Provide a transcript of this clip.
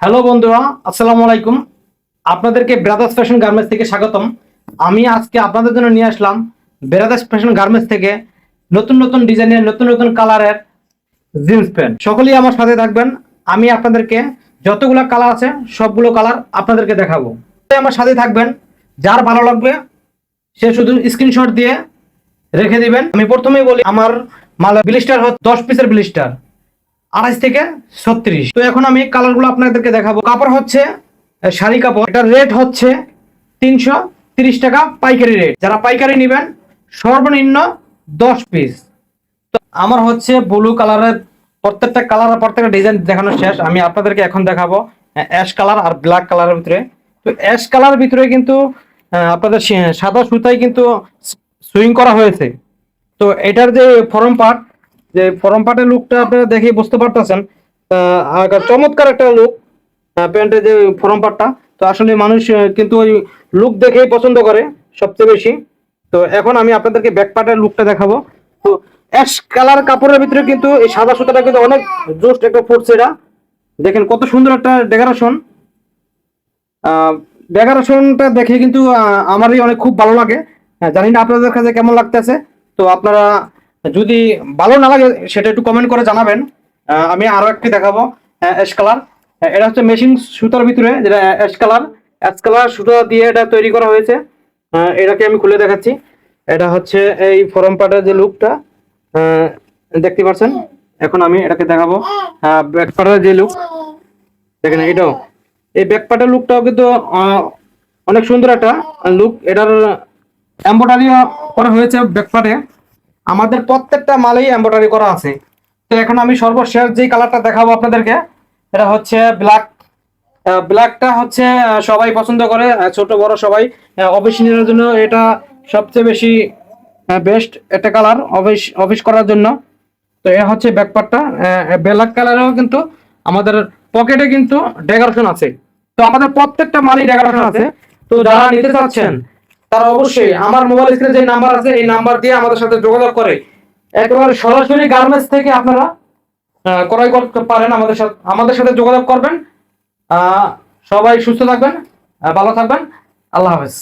Hello বন্ধুরা, আসসালামু আলাইকুম। আপনাদেরকে ব্রাদার্স ফ্যাশন গার্মেন্টস থেকে স্বাগতম। আমি আজকে আপনাদের জন্য নিয়ে আসলাম ব্রাদার্স ফ্যাশন গার্মেন্টস থেকে নতুন নতুন ডিজাইনের, নতুন নতুন কালারের জিন্স প্যান্ট। সকলেই আমার সাথে থাকবেন। আমি আপনাদেরকে যতগুলো কালার আছে, সবগুলো কালার আপনাদেরকে দেখাবো। আমার সাথে থাকবেন। যার ভালো লাগবে, সে শুধু স্ক্রিনশট দিয়ে রেখে দিবেন। আমি প্রথমেই বলি, আমার মালের ব্লিস্টার হচ্ছে দশ পিসের ব্লিস্টার আড়াইশ থেকে ছত্রিশ। তো এখন আমি কালারগুলো আপনাদেরকে দেখাবো। কাপড় হচ্ছে শাড়ি কাপড়। এটার রেট হচ্ছে তিনশো তিরিশ টাকা পাইকারি রেট। যারা পাইকারি নেবেন, সর্বনিম্ন দশ পিস। তো আমার হচ্ছে ব্লু কালারের প্রত্যেকটা কালার আর প্রত্যেকটা ডিজাইন দেখানো শেষ। আমি আপনাদেরকে এখন দেখাবো অ্যাশ কালার আর ব্ল্যাক কালারের ভিতরে। তো অ্যাশ কালারের ভিতরে কিন্তু আপনাদের সাদা সুতায় কিন্তু সুইং করা হয়েছে। তো এটার যে ফরম পার্ট যে ফরম পার্টের লুকটা আপনারা দেখেই বুঝতে পারতেছেন। চমৎকার একটা লুক প্যান্টের যে ফরম পার্টটা তো আসলে মানুষ কিন্তু ওই লুক দেখেই পছন্দ করে সবচেয়ে বেশি। তো এখন আমি আপনাদেরকে ব্যাক পার্টের লুকটা দেখাবো। তো অ্যাশ কালার কাপড়ের ভিতরে কিন্তু এই সাদা সুতাটা কিন্তু অনেক জোস্ট একটা ফুটছে এটা দেখেন কত সুন্দর একটা ডেকোরেশন ডেকোরেশনটা দেখে কিন্তু আমারই অনেক খুব ভালো লাগে। হ্যাঁ, জানি না আপনাদের কাছে কেমন লাগতেছে। তো আপনারা যদি ভালো না লাগে, সেটা একটু কমেন্ট করে জানাবেন। আমি আরও একটি দেখাবো অ্যাশ কালার এটা হচ্ছে মেশিন সুতার ভিতরে, যেটা অ্যাশ কালার অ্যাশ কালার সুতা দিয়ে এটা তৈরি করা হয়েছে। এটাকে আমি খুলে দেখাচ্ছি। এটা হচ্ছে এই ফরম পার্টের যে লুকটা দেখতে পাচ্ছেন? এখন আমি এটাকে দেখাবো। ব্যাক পার্টের যে লুক দেখেন এটাও। এই ব্যাক পার্টের লুকটাও কিন্তু অনেক সুন্দর একটা লুক এটার এম্ব্রয়ডারি করা হয়েছে ব্যাক পার্টে আমাদের প্রত্যেকটা মালেই এম্ব্রয়ডারি করা আছে। তো এখন আমি সর্বশেষ যেই কালারটা দেখাবো আপনাদেরকে, এটা হচ্ছে ব্ল্যাক ব্ল্যাকটা হচ্ছে সবাই পছন্দ করে ছোট, বড় সবাই। অফিস নেওয়ার জন্য এটা সবচেয়ে বেশি বেস্ট একটা কালার অফিস অফিস করার জন্য। তো এটা হচ্ছে ব্যাকপার্টটা ব্ল্যাক কালারেও কিন্তু আমাদের পকেটে কিন্তু ডেকোরেশন আছে। তো আমাদের প্রত্যেকটা মালই ডেকোরেশন আছে। তো যারা নিতে চাচ্ছেন তারা অবশ্যই আমার মোবাইল স্ক্রিনে যে নাম্বার আছে, এই নাম্বার দিয়ে আমাদের সাথে যোগাযোগ করে। একেবারে সরাসরি গার্মেন্টস থেকে আপনারা ক্রয় করতে পারেন আমাদের সাথে আমাদের সাথে যোগাযোগ করবেন। সবাই সুস্থ থাকবেন ভালো থাকবেন। আল্লাহ হাফেজ।